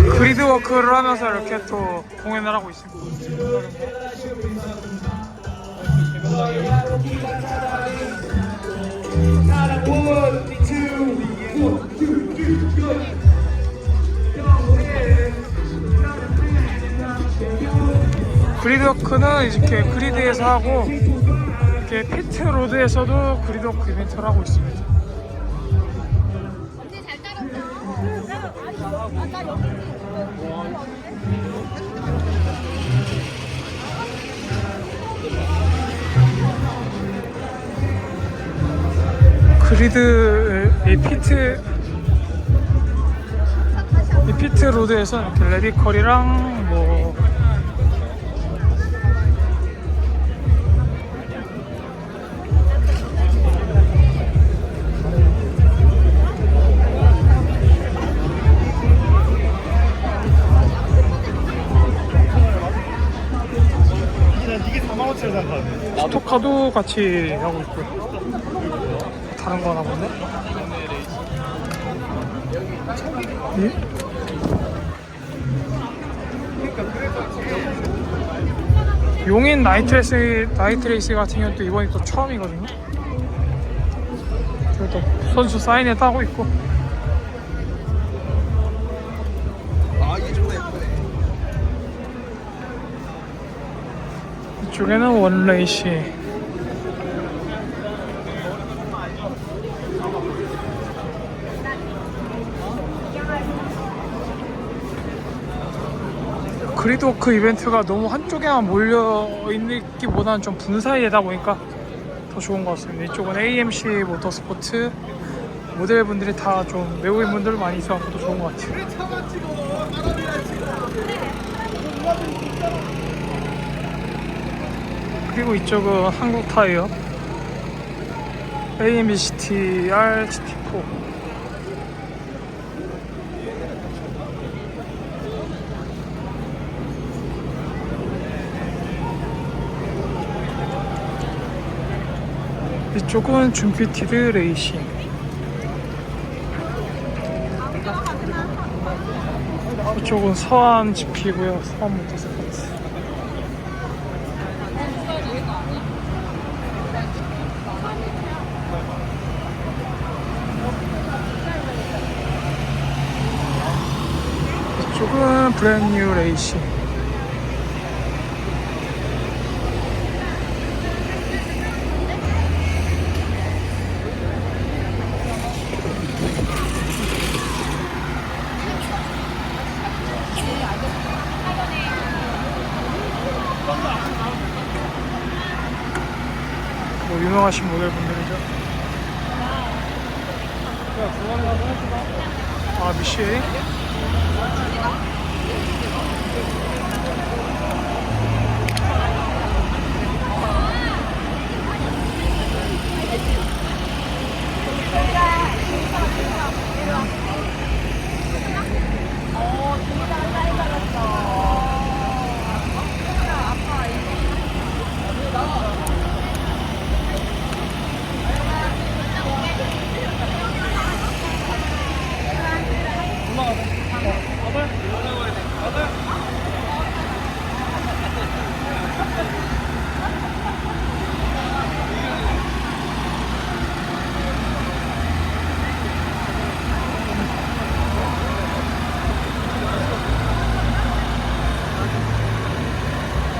그리드 워크를 하면서 이렇게 또 공연을 하고 있습니다. 그리드 워크는 이렇게 그리드에서 하고 이렇게 피트 로드에서도 그리드 워크 이벤트를 하고 있습니다. 그리드 이 피트 이 피트 로드에서 이렇게 레디컬이랑 뭐 스토카도 같이 하고 있고요. 다른 거 하나 보네. 예? 용인 나이트 레이스, 나이트 레이스 같은 경우는 또 이번이 또 처음이거든요. 그래도 선수 사인회 따고 있고. 이쪽에는 원레이시. 그리드워크 이벤트가 너무 한쪽에만 몰려 있기보다는 좀 분사이다 보니까 더 좋은 것 같습니다. 이쪽은 AMC 모터스포츠 모델분들이 다 좀 외국인 분들 많이 있어서 더 좋은 것 같아요. 그리고 이쪽은 한국 타이어. AMB CTR GT4 이쪽은 준피티드 레이싱. 이쪽은 서안 GP고요. 서안 모터스포츠 이쪽은 브랜뉴 레이싱 뭐 유명하신 모델분들이죠 아 미쉐